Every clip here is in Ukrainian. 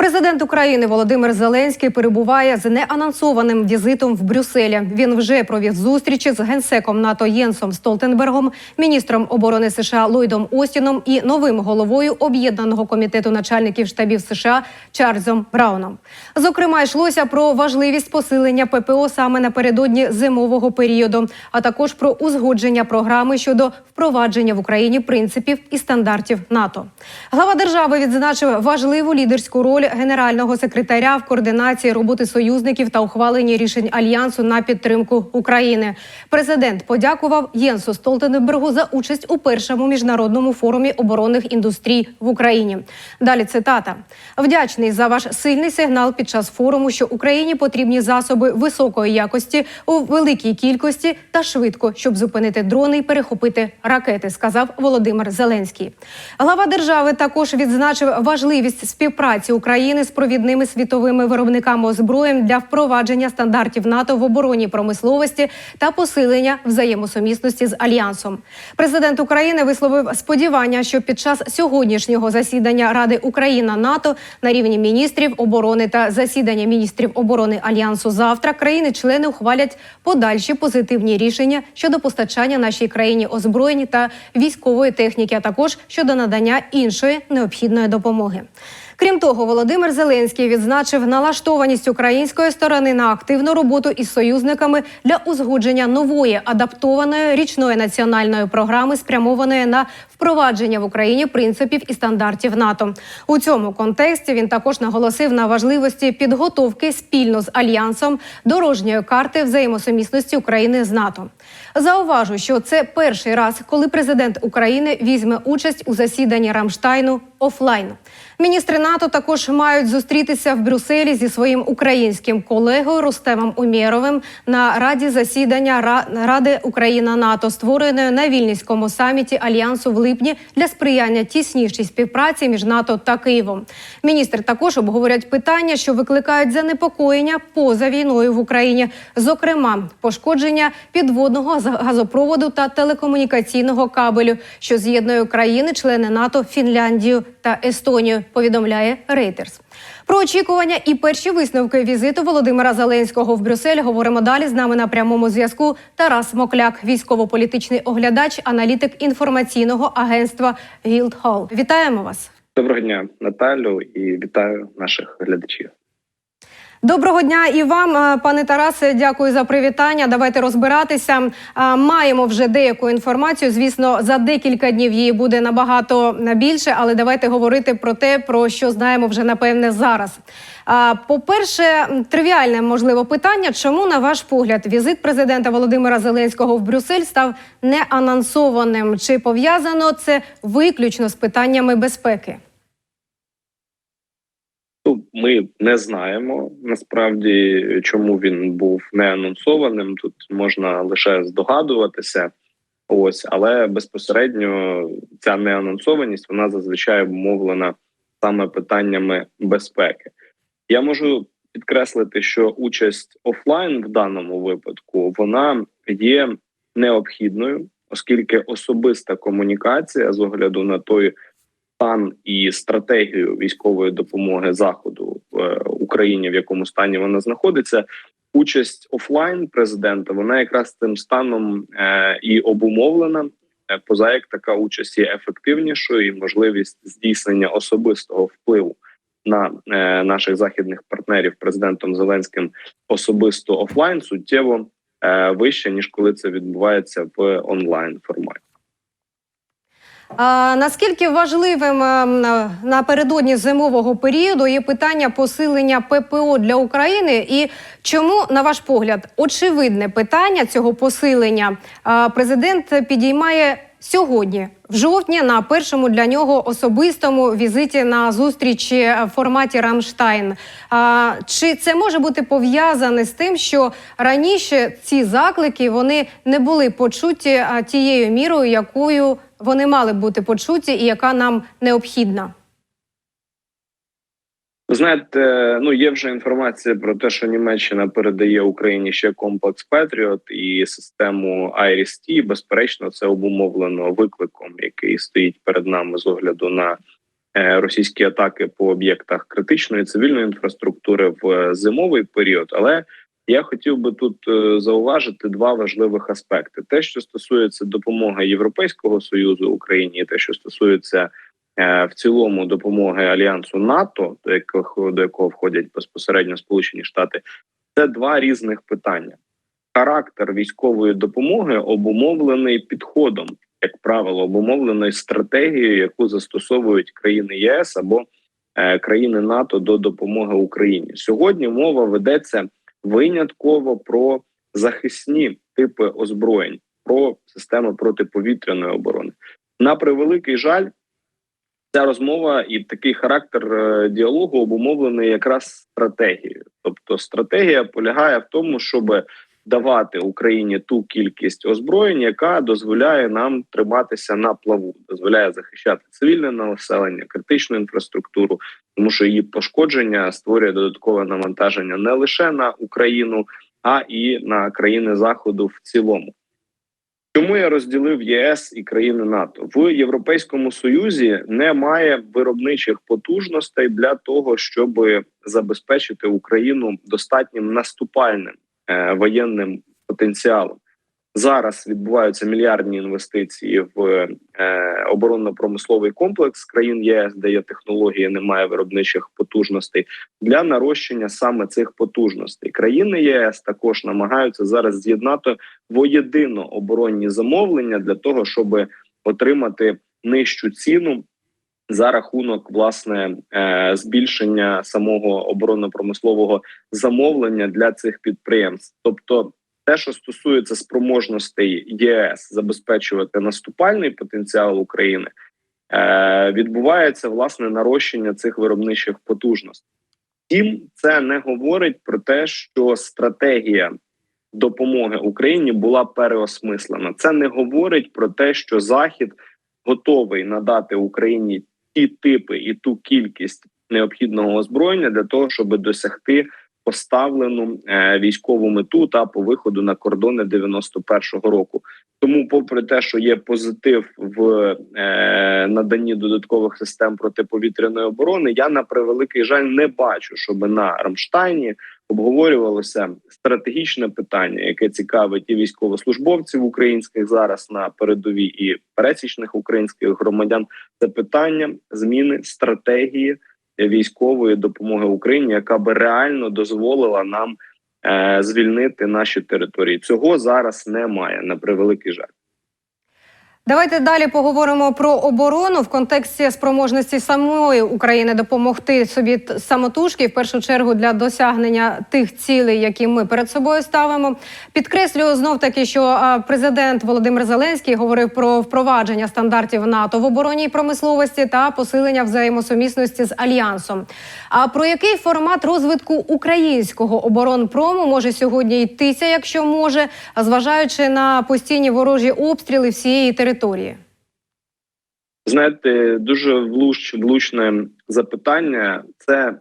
Президент України Володимир Зеленський перебуває з неанонсованим візитом в Брюсселі. Він вже провів зустрічі з генсеком НАТО Єнсом Столтенбергом, міністром оборони США Ллойдом Остіном і новим головою об'єднаного комітету начальників штабів США Чарльзом Брауном. Зокрема, йшлося про важливість посилення ППО саме напередодні зимового періоду, а також про узгодження програми щодо впровадження в Україні принципів і стандартів НАТО. Глава держави відзначив важливу лідерську роль генерального секретаря в координації роботи союзників та ухваленні рішень альянсу на підтримку України. Президент подякував Єнсу Столтенбергу за участь у першому міжнародному форумі оборонних індустрій в Україні. Далі цитата: вдячний за ваш сильний сигнал під час форуму, що Україні потрібні засоби високої якості у великій кількості та швидко, щоб зупинити дрони і перехопити ракети, сказав Володимир Зеленський. Глава держави також відзначив важливість співпраці України з провідними світовими виробниками озброєнь для впровадження стандартів НАТО в оборонній промисловості та посилення взаємосумісності з альянсом. Президент України висловив сподівання, що під час сьогоднішнього засідання Ради Україна НАТО на рівні міністрів оборони та засідання міністрів оборони альянсу завтра країни-члени ухвалять подальші позитивні рішення щодо постачання нашій країні озброєнь та військової техніки, а також щодо надання іншої необхідної допомоги. Крім того, Володимир Зеленський відзначив налаштованість української сторони на активну роботу із союзниками для узгодження нової адаптованої річної національної програми, спрямованої на впровадження в Україні принципів і стандартів НАТО. У цьому контексті він також наголосив на важливості підготовки спільно з альянсом дорожньої карти взаємосумісності України з НАТО. Зауважу, що це перший раз, коли президент України візьме участь у засіданні Рамштайну офлайн. Міністри НАТО також мають зустрітися в Брюсселі зі своїм українським колегою Рустемом Умєровим на раді засідання Ради Україна НАТО, створеної на вільнівському саміті альянсу в липні для сприяння тіснішій співпраці між НАТО та Києвом. Міністри також обговорять питання, що викликають занепокоєння поза війною в Україні, зокрема пошкодження підводного газопроводу та телекомунікаційного кабелю, що з'єднує країни, члени НАТО, Фінляндію та Естонію. Повідомляє Reuters. Про очікування і перші висновки візиту Володимира Зеленського в Брюссель говоримо далі. З нами на прямому зв'язку Тарас Мокляк, військово-політичний оглядач, аналітик інформаційного агентства Гілдхол. Вітаємо вас. Доброго дня, Наталю, і вітаю наших глядачів. Доброго дня і вам, е, пане Тарасе. Дякую за привітання. Давайте розбиратися. Е, Маємо вже деяку інформацію. Звісно, за декілька днів її буде набагато більше, але давайте говорити про те, про що знаємо вже напевне зараз. Е, По-перше, тривіальне можливо питання. Чому, на ваш погляд, візит президента Володимира Зеленського в Брюссель став неанонсованим? Чи пов'язано це виключно з питаннями безпеки? Ну, ми не знаємо насправді, чому він був не анонсованим. Тут можна лише здогадуватися. Ось, але безпосередньо ця неанонсованість вона зазвичай обумовлена саме питаннями безпеки. Я можу підкреслити, що участь офлайн в даному випадку вона є необхідною, оскільки особиста комунікація з огляду на той стан і стратегію військової допомоги заходу в е, Україні, в якому стані вона знаходиться. Участь офлайн президента вона якраз цим станом е, і обумовлена. Е, Поза як така участь є ефективнішою і можливість здійснення особистого впливу на наших західних партнерів президентом Зеленським особисто офлайн суттєво е, вища ніж коли це відбувається в онлайн форматі. А, наскільки важливим е, напередодні зимового періоду є питання посилення ППО для України, і чому, на ваш погляд, очевидне питання цього посилення президент підіймає сьогодні, в жовтні, на першому для нього особистому візиті на зустрічі в форматі Рамштайн. А, чи це може бути пов'язане з тим, що раніше ці заклики вони не були почуті тією мірою, якою вони мали бути почуті, і яка нам необхідна? Ви знаєте, ну є вже інформація про те, що Німеччина передає Україні ще комплекс Петріот і систему IRIS-T. Безперечно, це обумовлено викликом, який стоїть перед нами з огляду на е, російські атаки по об'єктах критичної цивільної інфраструктури в е, зимовий період. Але я хотів би тут е, зауважити два важливих аспекти: те, що стосується допомоги Європейського союзу Україні, і те, що стосується е, в цілому допомоги альянсу НАТО, до якого до якого входять безпосередньо Сполучені Штати, це два різних питання. Характер військової допомоги обумовлений підходом, як правило, обумовлений стратегією, яку застосовують країни ЄС або е, країни НАТО до допомоги Україні. Сьогодні мова ведеться винятково про захисні типи озброєнь, про системи протиповітряної оборони. На превеликий жаль, ця розмова і такий характер е, діалогу обумовлений якраз стратегією. Тобто, стратегія полягає в тому, щоб давати Україні ту кількість озброєнь, яка дозволяє нам триматися на плаву, дозволяє захищати цивільне населення, критичну інфраструктуру, тому що її пошкодження створює додаткове навантаження не лише на Україну, а і на країни Заходу в цілому. Чому я розділив ЄС і країни НАТО в Європейському Союзі? Немає виробничих потужностей для того, щоб забезпечити Україну достатнім наступальним е, воєнним потенціалом. Зараз відбуваються мільярдні інвестиції в е, оборонно-промисловий комплекс країн ЄС, де є технології, немає виробничих потужностей для нарощення саме цих потужностей. Країни ЄС також намагаються зараз з'єднати воєдино оборонні замовлення для того, щоб отримати нижчу ціну. За рахунок власне е, збільшення самого оборонно-промислового замовлення для цих підприємств, тобто те, що стосується спроможностей ЄС забезпечувати наступальний потенціал України, е, відбувається власне нарощення цих виробничих потужностей. Втім, це не говорить про те, що стратегія допомоги Україні була переосмислена. Це не говорить про те, що Захід готовий надати Україні ті типи і ту кількість необхідного озброєння для того, щоб досягти поставлену е, військову мету та по виходу на кордони 91-го року. Тому, попри те, що є позитив в е, наданні додаткових систем протиповітряної оборони, я на превеликий жаль не бачу, щоб на Рамштайні обговорювалося стратегічне питання, яке цікавить і військовослужбовців українських зараз на передовій і пересічних українських громадян. Це питання зміни стратегії військової допомоги Україні, яка би реально дозволила нам е, звільнити наші території. Цього зараз немає на превеликий жаль. Давайте далі поговоримо про оборону в контексті спроможності самої України допомогти собі самотужки, в першу чергу для досягнення тих цілей, які ми перед собою ставимо. Підкреслюю знов таки, що президент Володимир Зеленський говорив про впровадження стандартів НАТО в оборонній промисловості та посилення взаємосумісності з альянсом. А про який формат розвитку українського оборонпрому може сьогодні йтися, якщо може, зважаючи на постійні ворожі обстріли всієї території? Знаєте, дуже влуч, влучне запитання. Це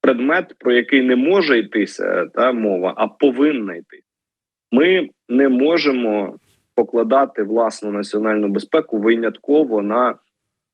предмет, про який не може йтися та мова, а повинна йти. Ми не можемо покладати власну національну безпеку винятково на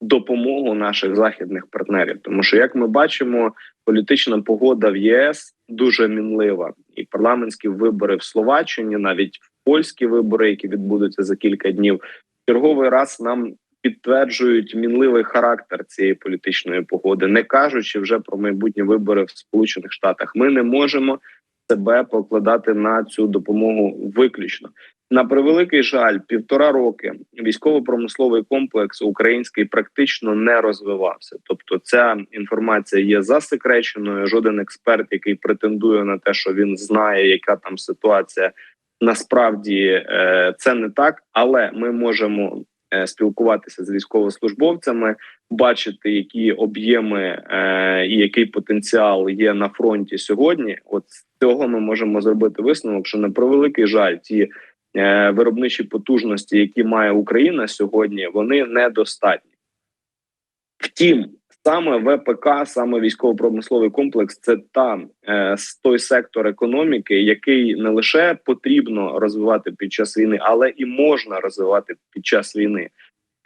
допомогу наших західних партнерів. Тому що, як ми бачимо, політична погода в ЄС дуже мінлива, і парламентські вибори в Словаччині, навіть польські вибори, які відбудуться за кілька днів, черговий раз нам підтверджують мінливий характер цієї політичної погоди, не кажучи вже про майбутні вибори в Сполучених Штатах. Ми не можемо себе покладати на цю допомогу виключно. На превеликий жаль, півтора роки військово-промисловий комплекс український практично не розвивався. Тобто, ця інформація є засекреченою. Жоден експерт, який претендує на те, що він знає, яка там ситуація, насправді е, це не так, але ми можемо е, спілкуватися з військовослужбовцями, бачити, які об'єми е, і який потенціал є на фронті сьогодні. От з цього ми можемо зробити висновок, що на превеликий жаль, ті виробничі потужності, які має Україна сьогодні, вони недостатні. Втім, Саме ВПК, саме військово-промисловий комплекс, це та е, той сектор економіки, який не лише потрібно розвивати під час війни, але і можна розвивати під час війни.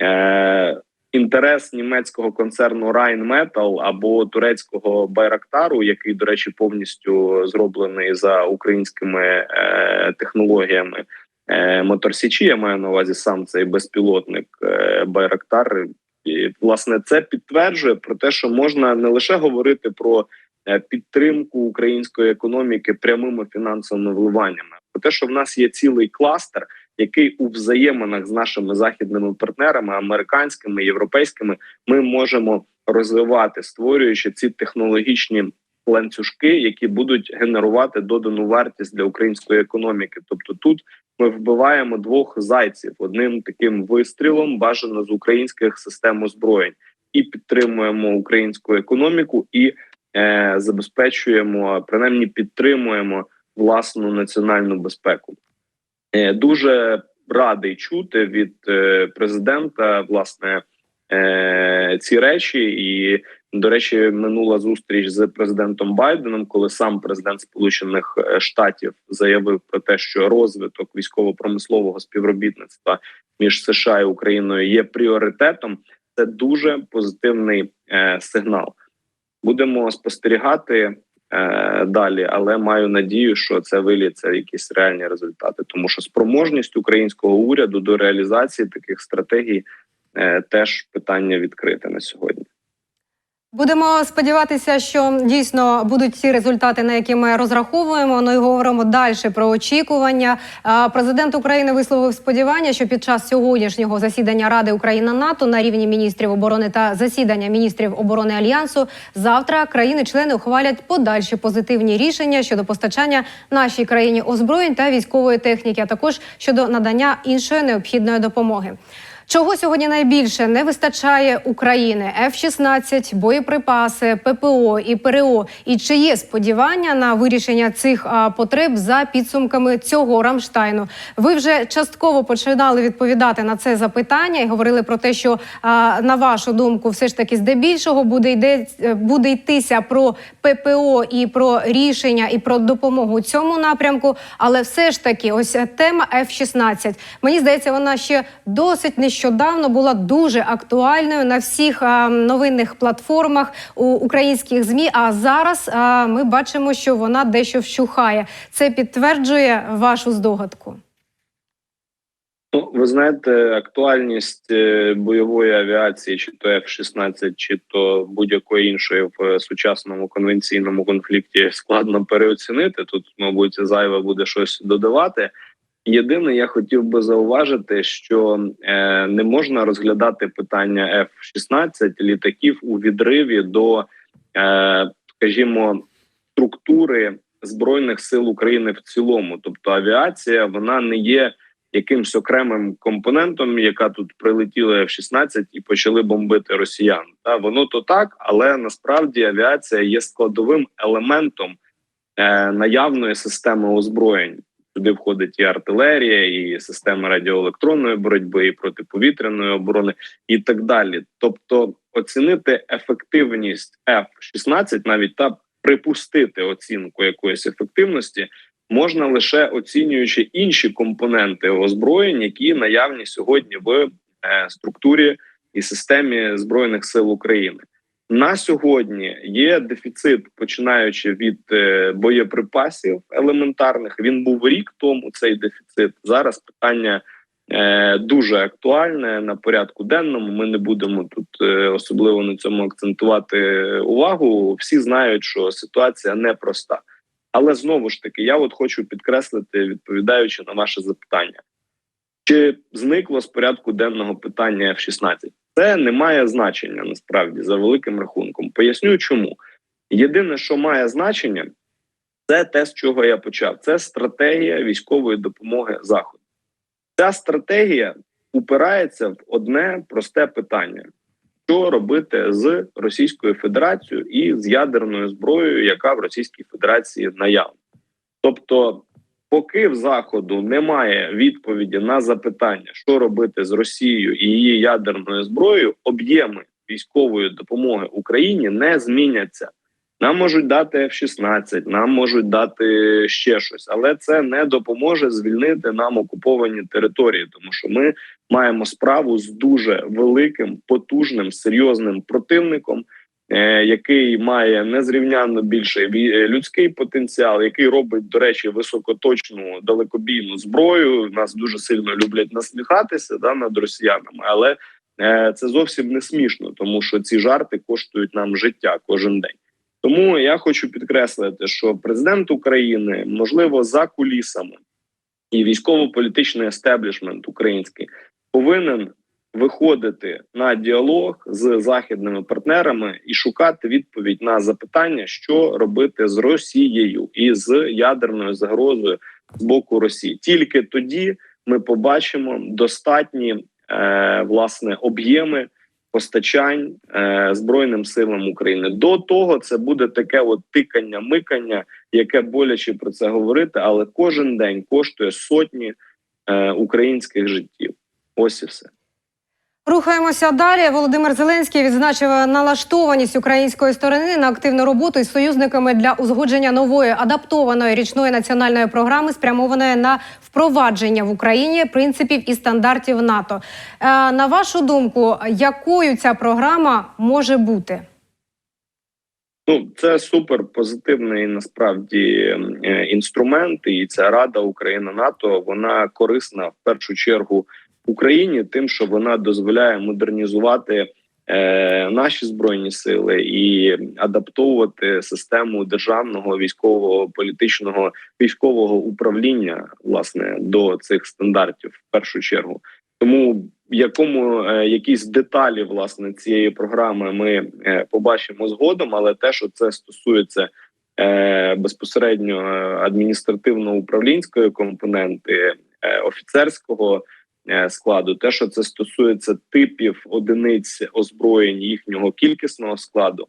Е, інтерес німецького концерну Rheinmetall або турецького Байрактару, який, до речі, повністю зроблений за українськими е, технологіями. Е, Моторсічі, я маю на увазі сам цей безпілотник е, Байрактар. І, власне, це підтверджує про те, що можна не лише говорити про е, підтримку української економіки прямими фінансовими вливаннями, про те, що в нас є цілий кластер, який у взаєминах з нашими західними партнерами, американськими європейськими, ми можемо розвивати, створюючи ці технологічні ланцюжки, які будуть генерувати додану вартість для української економіки. Тобто, тут ми вбиваємо двох зайців одним таким вистрілом, бажано з українських систем озброєнь, і підтримуємо українську економіку і е, забезпечуємо, принаймні підтримуємо власну національну безпеку. Е, дуже радий чути від е, президента власне е, ці речі. І до речі, минула зустріч з президентом Байденом, коли сам президент Сполучених е, Штатів заявив про те, що розвиток військово-промислового співробітництва між США і Україною є пріоритетом. Це дуже позитивний е, сигнал. Будемо спостерігати е, далі, але маю надію, що це виліться якісь реальні результати, тому що спроможність українського уряду до реалізації таких стратегій е, теж питання відкрите на сьогодні. Будемо сподіватися, що дійсно будуть ті результати, на які ми розраховуємо. Ну і говоримо далі про очікування. Президент України висловив сподівання, що під час сьогоднішнього засідання Ради Україна НАТО на рівні міністрів оборони та засідання міністрів оборони альянсу завтра країни-члени ухвалять подальші позитивні рішення щодо постачання нашій країні озброєнь та військової техніки, а також щодо надання іншої необхідної допомоги. Чого сьогодні найбільше не вистачає України? F-16, боєприпаси, ППО і ПРО. І чи є сподівання на вирішення цих потреб за підсумками цього Рамштайну? Ви вже частково починали відповідати на це запитання і говорили про те, що на вашу думку, все ж таки здебільшого буде йде буде йтися про ППО і про рішення і про допомогу цьому напрямку. Але все ж таки, ось тема F-16. Мені здається, вона ще досить нещодавно була дуже актуальною на всіх новинних платформах у українських змі. А зараз ми бачимо, що вона дещо вщухає. Це підтверджує вашу здогадку. Ну, ви знаєте, актуальність е, бойової авіації, чи то F-16, чи то будь-якої іншої в сучасному конвенційному конфлікті складно переоцінити. Тут, мабуть, зайве буде щось додавати. Єдине, я хотів би зауважити, що е, не можна розглядати питання F-16 літаків у відриві до, е, скажімо, структури збройних сил України в цілому. Тобто, авіація вона не є якимсь окремим компонентом, яка тут прилетіла F-16 і почали бомбити росіян. Та воно то так, але насправді авіація є складовим елементом е, наявної системи озброєнь. Туди входить і артилерія, і система радіоелектронної боротьби, і протиповітряної оборони, і так далі. Тобто, оцінити ефективність F-16, навіть та припустити оцінку якоїсь ефективності, можна лише оцінюючи інші компоненти озброєнь, які наявні сьогодні в е, структурі і системі збройних сил України. На сьогодні є дефіцит, починаючи від е, боєприпасів елементарних. Він був рік тому. Цей дефіцит зараз питання е, дуже актуальне на порядку денному. Ми не будемо тут е, особливо на цьому акцентувати увагу. Всі знають, що ситуація непроста. Але знову ж таки, я от хочу підкреслити, відповідаючи на ваше запитання, чи зникло з порядку денного питання F-16? Це не має значення насправді за великим рахунком. Поясню, чому єдине, що має значення, це те, з чого я почав. Це стратегія військової допомоги заходу. Ця стратегія упирається в одне просте питання: що робити з Російською Федерацією і з ядерною зброєю, яка в Російській Федерації наявна. Тобто, поки в заходу немає відповіді на запитання, що робити з Росією і її ядерною зброєю, об'єми військової допомоги Україні не зміняться. Нам можуть дати F-16, нам можуть дати ще щось, але це не допоможе звільнити нам окуповані території, тому що ми маємо справу з дуже великим, потужним, серйозним противником, який має незрівнянно більший ві- е, людський потенціал, який робить, до речі, високоточну далекобійну зброю. Нас дуже сильно люблять насміхатися да, над росіянами, але е, це зовсім не смішно, тому що ці жарти коштують нам життя кожен день. Тому я хочу підкреслити, що президент України, можливо, за кулісами і військово-політичний естеблішмент український повинен виходити на діалог з західними партнерами і шукати відповідь на запитання, що робити з Росією і з ядерною загрозою з боку Росії. Тільки тоді ми побачимо достатні е, власне об'єми постачань е, збройним силам України. До того це буде таке от тикання, микання, яке боляче про це говорити, але кожен день коштує сотні е, українських життів. Ось і все. Рухаємося далі. Володимир Зеленський відзначив налаштованість української сторони на активну роботу із союзниками для узгодження нової адаптованої річної національної програми, спрямованої на впровадження в Україні принципів і стандартів НАТО. Е, На вашу думку, якою ця програма може бути? Ну, це супер позитивний насправді е, інструмент, і ця Рада Україна НАТО вона корисна в першу чергу Україні, тим, що вона дозволяє модернізувати е, наші збройні сили і адаптовувати систему державного військового політичного військового управління власне до цих стандартів в першу чергу. Тому якому е, якісь деталі власне цієї програми ми е, побачимо згодом, але те, що це стосується е, безпосередньо е, адміністративно-управлінської компоненти е, офіцерського складу, те, що це стосується типів одиниць озброєнь їхнього кількісного складу.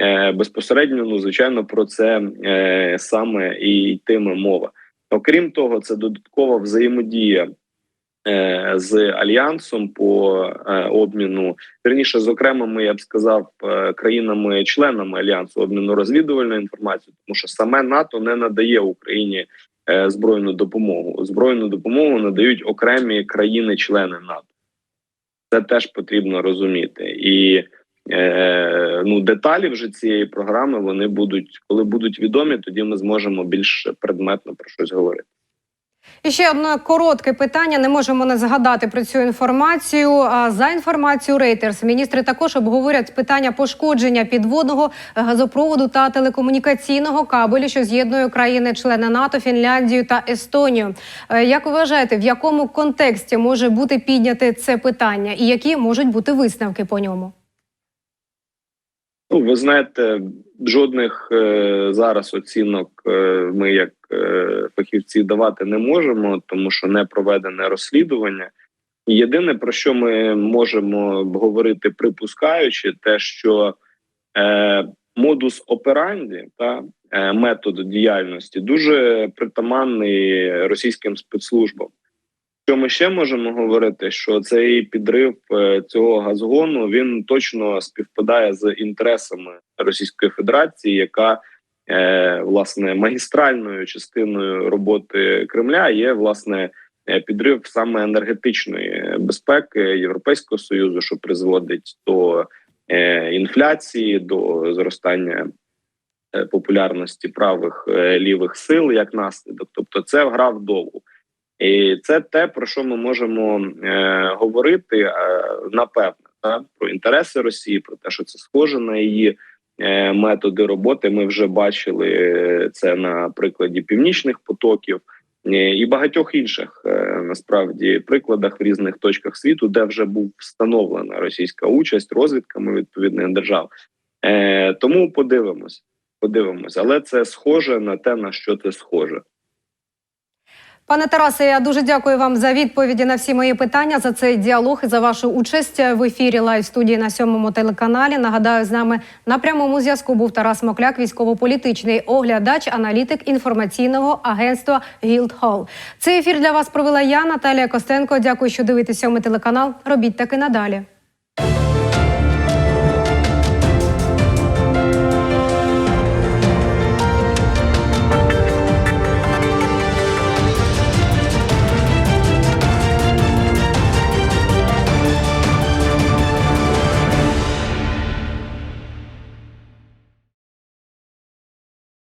е, Безпосередньо, ну звичайно, про це е, саме і йтиме мова. Окрім того, це додаткова взаємодія е, з альянсом по е, обміну верніше з окремими, я б сказав, е, країнами-членами альянсу обміну розвідувальною інформацією, тому що саме НАТО не надає Україні е, збройну допомогу. Збройну допомогу надають окремі країни-члени НАТО. Це теж потрібно розуміти. І е, ну, деталі вже цієї програми вони будуть, коли будуть відомі, тоді ми зможемо більш предметно про щось говорити. І ще одне коротке питання. Не можемо не згадати про цю інформацію. За інформацією Reuters, міністри також обговорять питання пошкодження підводного газопроводу та телекомунікаційного кабелю, що з'єднує країни-члени НАТО, Фінляндію та Естонію. Е, Як вважаєте, в якому контексті може бути підняте це питання, і які можуть бути висновки по ньому? Ну, ви знаєте, жодних е, зараз оцінок е, ми, як е, фахівці, давати не можемо, тому що не проведене розслідування. Єдине про що ми можемо говорити, припускаючи, те, що е, модус операнді та е, метод діяльності дуже притаманний російським спецслужбам. Що ми ще можемо говорити, що цей підрив е, цього газгону він точно співпадає з інтересами Російської Федерації, яка е, власне магістральною частиною роботи Кремля є власне е, підрив саме енергетичної безпеки Європейського союзу, що призводить до е, інфляції, до зростання е, популярності правих е, лівих сил як наслідок. Тобто, це гра вдову. І це те, про що ми можемо е, говорити е, напевне та, про інтереси Росії, про те, що це схоже на її е, методи роботи. Ми вже бачили е, це на прикладі північних потоків е, і багатьох інших е, насправді прикладах в різних точках світу, де вже був встановлена російська участь розвідками відповідних держав. Е, тому подивимось, подивимось, але це схоже на те, на що це схоже. Пане Тарасе, я дуже дякую вам за відповіді на всі мої питання за цей діалог і за вашу участь в ефірі лайв студії на сьомому телеканалі. Нагадаю, з нами на прямому зв'язку був Тарас Мокляк, військово-політичний оглядач, аналітик інформаційного агентства Гілдхол. Цей ефір для вас провела я, Наталія Костенко. Дякую, що дивитесь сьомий телеканал. Робіть таки надалі.